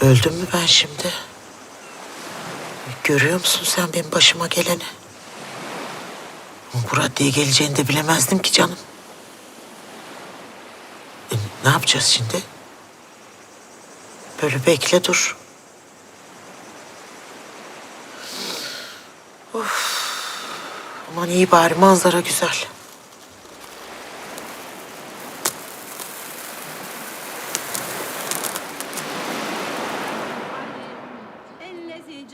Öldüm mü ben şimdi? Görüyor musun sen benim başıma geleni? Bu raddeye geleceğini de bilemezdim ki canım. E, ne yapacağız şimdi? Böyle bekle dur. Of. Aman iyi bari manzara güzel.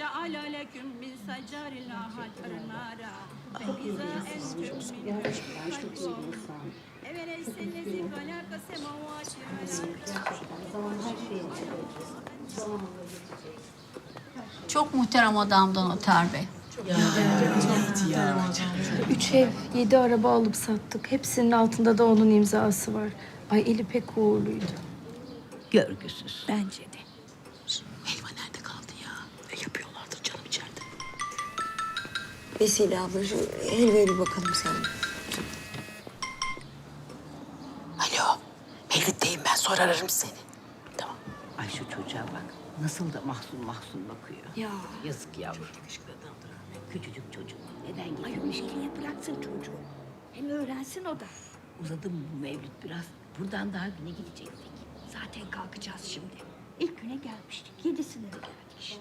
جعل لكم من شجر الأخضر نارا فإذا أنتم منه تشربون أوليس الذي خلق السماوات والأرض Çok muhterem adamdan Oter Bey. Üç ev, yedi araba alıp sattık. Hepsinin altında da onun imzası var. Ay eli pek uğurluydu. Görgüsüz. Bence de. Vesile abla şu helvaya bir bakalım sen. Alo. Elbette ben sonra ararım seni. Tamam. Ay şu çocuğa bak. Nasıl da mahzun mahzun bakıyor. Ya. Yazık yavrum. Küçücük çocuk. Neden gitmiş ki? Bıraksın çocuğu. Hem öğrensin o da. Uzadı mı bu mevlüt biraz? Buradan daha güne gidecektik. Zaten kalkacağız şimdi. İlk güne gelmiştik. Yedisine de geldik işte.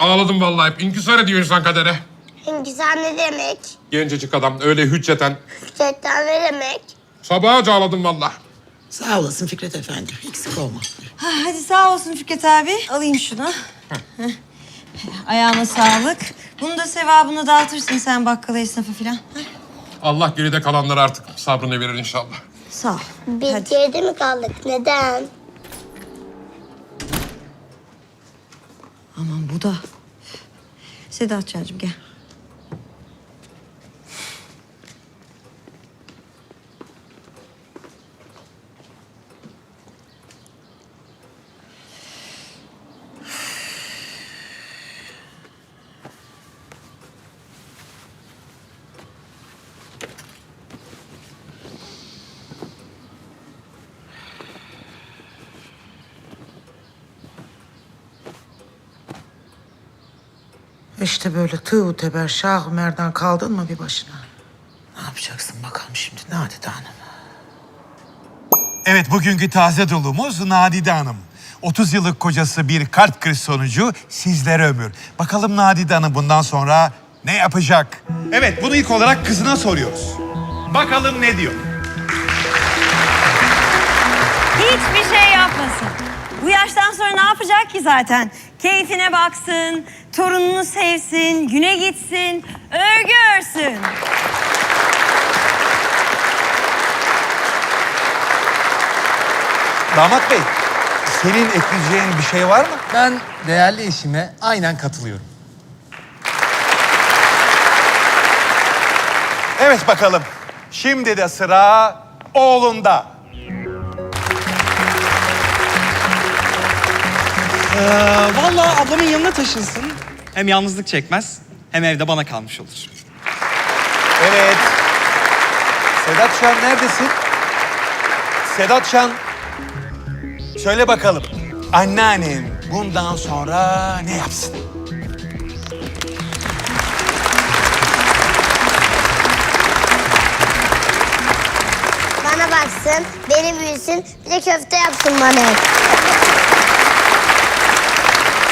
Ağladım vallahi hep. İnkisar ediyor insan kadere. İnkisar ne demek? Gencecik adam öyle hücceten. Hüccetten ne demek? Sabahca ağladım vallahi. Sağ olasın Fikret Efendi. Eksik olma. Ha, hadi sağ olsun Fikret abi. Alayım şunu. Heh. Ayağına sağlık. Bunu da sevabını dağıtırsın sen bakkala esnafı falan. Heh. Allah geride kalanlara artık sabrını verir inşallah. Sağ ol. Biz Hadi. geride mi kaldık? Neden? Aman bu da. Sedatçacığım gel. İşte böyle tığ teber şah merdan kaldın mı bir başına? Ne yapacaksın bakalım şimdi Nadide Hanım? Evet bugünkü taze dolumuz Nadide Hanım. 30 yıllık kocası bir kalp krizi sonucu sizlere ömür. Bakalım Nadide Hanım bundan sonra ne yapacak? Evet bunu ilk olarak kızına soruyoruz. Bakalım ne diyor? Hiçbir şey yapmasın. Bu yaştan sonra ne yapacak ki zaten? Keyfine baksın, torununu sevsin, güne gitsin, örgü örsün. Damat Bey, senin ekleyeceğin bir şey var mı? Ben değerli eşime aynen katılıyorum. Evet bakalım. Şimdi de sıra oğlunda. Ee, Vallahi ablamın yanına taşınsın. Hem yalnızlık çekmez hem evde bana kalmış olur. Evet. Sedat Şan neredesin? Sedat Şan. Söyle bakalım. Anneannen bundan sonra ne yapsın? Bana baksın, beni büyüsün, bir de köfte yapsın bana.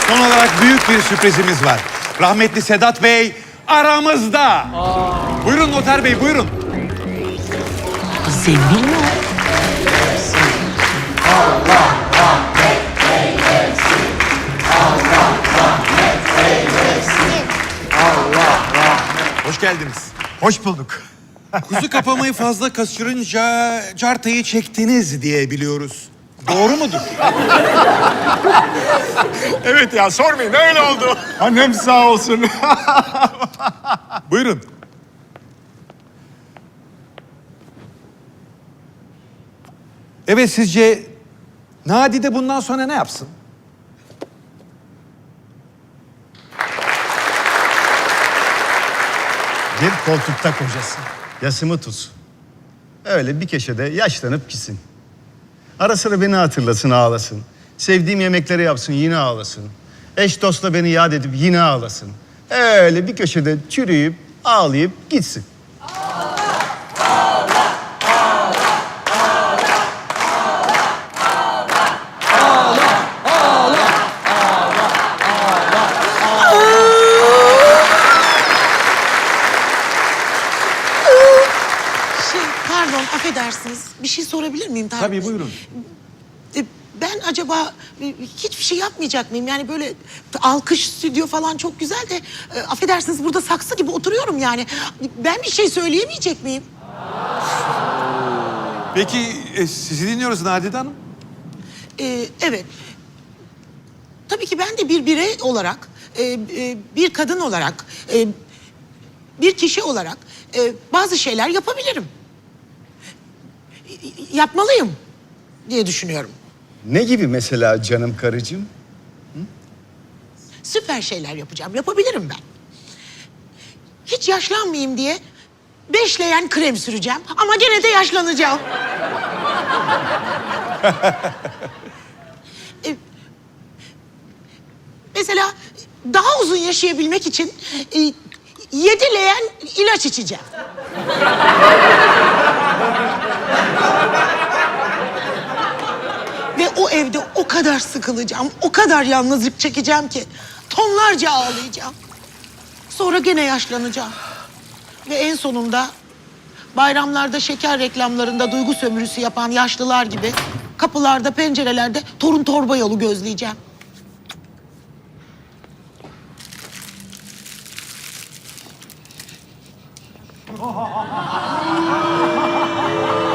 Son olarak büyük bir sürprizimiz var. Rahmetli Sedat Bey aramızda. Aa. Buyurun Noter Bey, buyurun. Zengin mi? Hoş geldiniz. Hoş bulduk. Kuzu kapamayı fazla kaçırınca cartayı çektiniz diye biliyoruz. Doğru mudur? Evet ya sormayın öyle oldu. Annem sağ olsun. Buyurun. Evet sizce Nadide bundan sonra ne yapsın? Bir koltukta kocası. Yasımı tutsun. Öyle bir köşede yaşlanıp gitsin. Ara sıra beni hatırlasın ağlasın. Sevdiğim yemekleri yapsın yine ağlasın. Eş dostla beni yad edip yine ağlasın. Öyle bir köşede çürüyüp ağlayıp gitsin. Affedersiniz. Bir şey sorabilir miyim? Tarık Tabii Bey? buyurun. E, Ben acaba e, hiçbir şey yapmayacak mıyım? Yani böyle alkış stüdyo falan çok güzel de e, affedersiniz burada saksı gibi oturuyorum yani. Ben bir şey söyleyemeyecek miyim? Peki e, sizi dinliyoruz Nadide Hanım. E, evet. Tabii ki ben de bir birey olarak, e, e, bir kadın olarak, e, bir kişi olarak e, bazı şeyler yapabilirim. Yapmalıyım diye düşünüyorum. Ne gibi mesela canım karıcığım? Süper şeyler yapacağım. Yapabilirim ben. Hiç yaşlanmayayım diye beşleyen krem süreceğim ama gene de yaşlanacağım. E, Mesela daha uzun yaşayabilmek için e, yedi leğen ilaç içeceğim. Ve o evde o kadar sıkılacağım, o kadar yalnızlık çekeceğim ki tonlarca ağlayacağım. Sonra gene yaşlanacağım. Ve en sonunda bayramlarda şeker reklamlarında duygu sömürüsü yapan yaşlılar gibi kapılarda, pencerelerde torun torba yolu gözleyeceğim.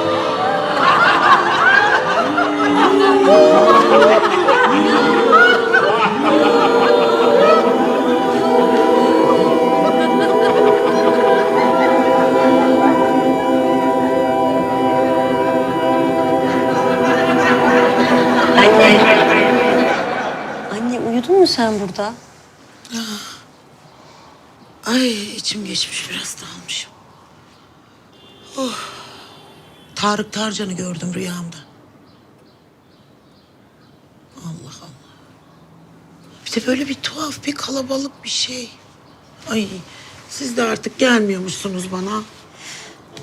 sen burada? Ay içim geçmiş biraz dalmışım. Oh. Tarık Tarcan'ı gördüm rüyamda. Allah Allah. Bir de böyle bir tuhaf bir kalabalık bir şey. Ay siz de artık gelmiyormuşsunuz bana.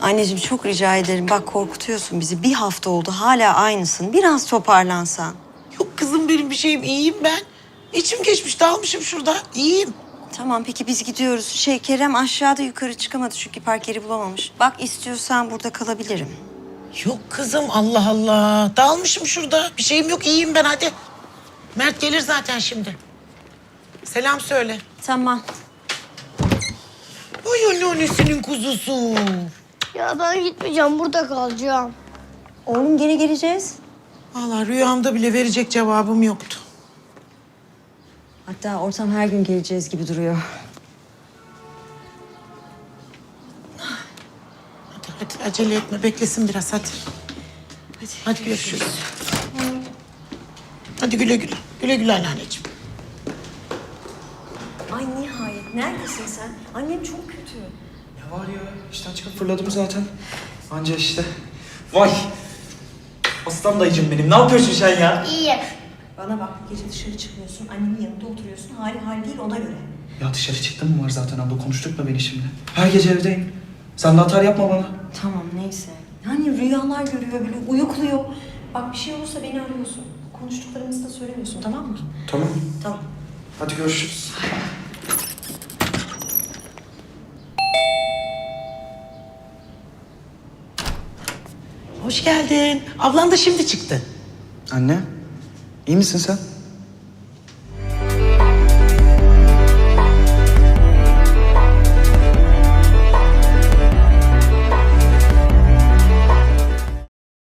Anneciğim çok rica ederim. Bak korkutuyorsun bizi. Bir hafta oldu hala aynısın. Biraz toparlansan. Yok kızım benim bir şeyim iyiyim ben. İçim geçmiş dalmışım şurada. İyiyim. Tamam peki biz gidiyoruz. Şey Kerem aşağıda yukarı çıkamadı çünkü park yeri bulamamış. Bak istiyorsan burada kalabilirim. Yok kızım Allah Allah. Dalmışım şurada. Bir şeyim yok iyiyim ben hadi. Mert gelir zaten şimdi. Selam söyle. Tamam. Oy anneannesinin kuzusu. Ya ben gitmeyeceğim burada kalacağım. Oğlum geri geleceğiz. Vallahi rüyamda bile verecek cevabım yoktu. Hatta ortam her gün geleceğiz gibi duruyor. Hadi, hadi acele etme beklesin biraz hadi. Hadi, hadi görüşürüz. Hadi güle güle. Güle güle anneanneciğim. Ay nihayet. Neredesin sen? Annem çok kötü. Ne var ya? İşten çıkıp fırladım zaten. Anca işte. Vay! Aslan dayıcım benim. Ne yapıyorsun sen ya? İyiyim. Bana bak gece dışarı çıkmıyorsun. Annemin yanında oturuyorsun. Hali hal değil ona göre. Ya dışarı çıktım mı var zaten abla. Konuşturtma beni şimdi. Her gece evdeyim. Sen de atar yapma bana. Tamam neyse. Yani rüyalar görüyor böyle uyukluyor. Bak bir şey olursa beni arıyorsun. Konuştuklarımızı da söylemiyorsun tamam mı? Tamam. Tamam. Hadi görüşürüz. Hoş geldin. Ablan da şimdi çıktı. Anne, iyi misin sen?